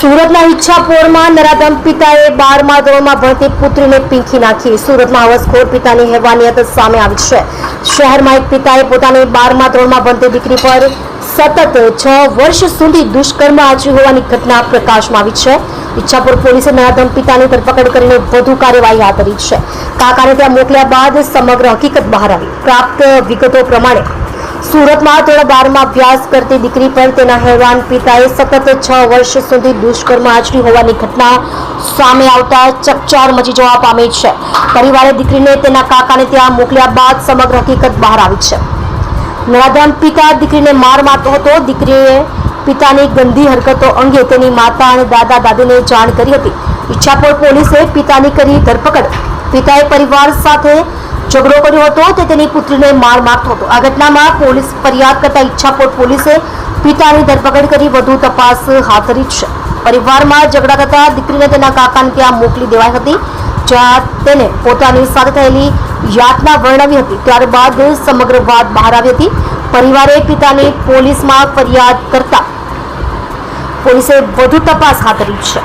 સુરતના ઈચ્છાપોરમાં નરાધમ પિતાએ બારમા ધોરણમાં ભણતી પુત્રીને પીંખી નાખી. સુરતમાં હવસખોર પિતાની હેવાનિયત સામે આવી છે. શહેરમાં એક પિતાએ પોતાની બારમા ધોરણમાં ભણતી દીકરી પર સતત છ વર્ષ સુધી દુષ્કર્મ આચર્યું હોવાની ઘટના પ્રકાશમાં આવી છે. ઈચ્છાપુર પોલીસે નરાધમ પિતાની ધરપકડ કરીને વધુ કાર્યવાહી હાથ ધરી છે. કાકાને ત્યાં મોકલ્યા બાદ સમગ્ર હકીકત બહાર આવી. પ્રાપ્ત વિગતો પ્રમાણે સુરતમાં ધોરણ બારમાં અભ્યાસ કરતી દીકરી પર તેના હેવાન પિતાએ સતત છ વર્ષ સુધી દુષ્કર્મ આચર્યું હોવાની ઘટના સામે આવતા ચકચાર મચી જવા પામી છે. પરિવારે દીકરીને તેના કાકાને ત્યાં મોકલ્યા બાદ સમગ્ર હકીકત બહાર આવી છે. નરાધમ પિતા દીકરીને માર મારતો હતો. દીકરીએ પિતાની ગંદી હરકતો અંગે તેની માતા અને દાદા દાદીને જાણ કરી હતી. ઈચ્છાપોર પોલીસે પિતાની કરી ધરપકડ. પિતાએ પરિવાર સાથે ઝઘડો કર્યો હતો તે તેની પુત્રીને માર મારતો હતો. આ ઘટનામાં પોલીસ ફરિયાદ કરતા ઈચ્છાપોર પોલીસે પિતાની ધરપકડ કરી વધુ તપાસ હાથ ધરી છે. પરિવારમાં ઝઘડા થતા દીકરીને તેના કાકાને ત્યાં મોકલી દેવાઈ હતી, જ્યાં તેને પોતાની સાથે થયેલી યાતના વર્ણવી હતી. ત્યારબાદ સમગ્ર વાત બહાર આવી હતી. પરિવારે પિતાની પોલીસમાં ફરિયાદ કરતા પોલીસે વધુ તપાસ હાથ ધરી છે.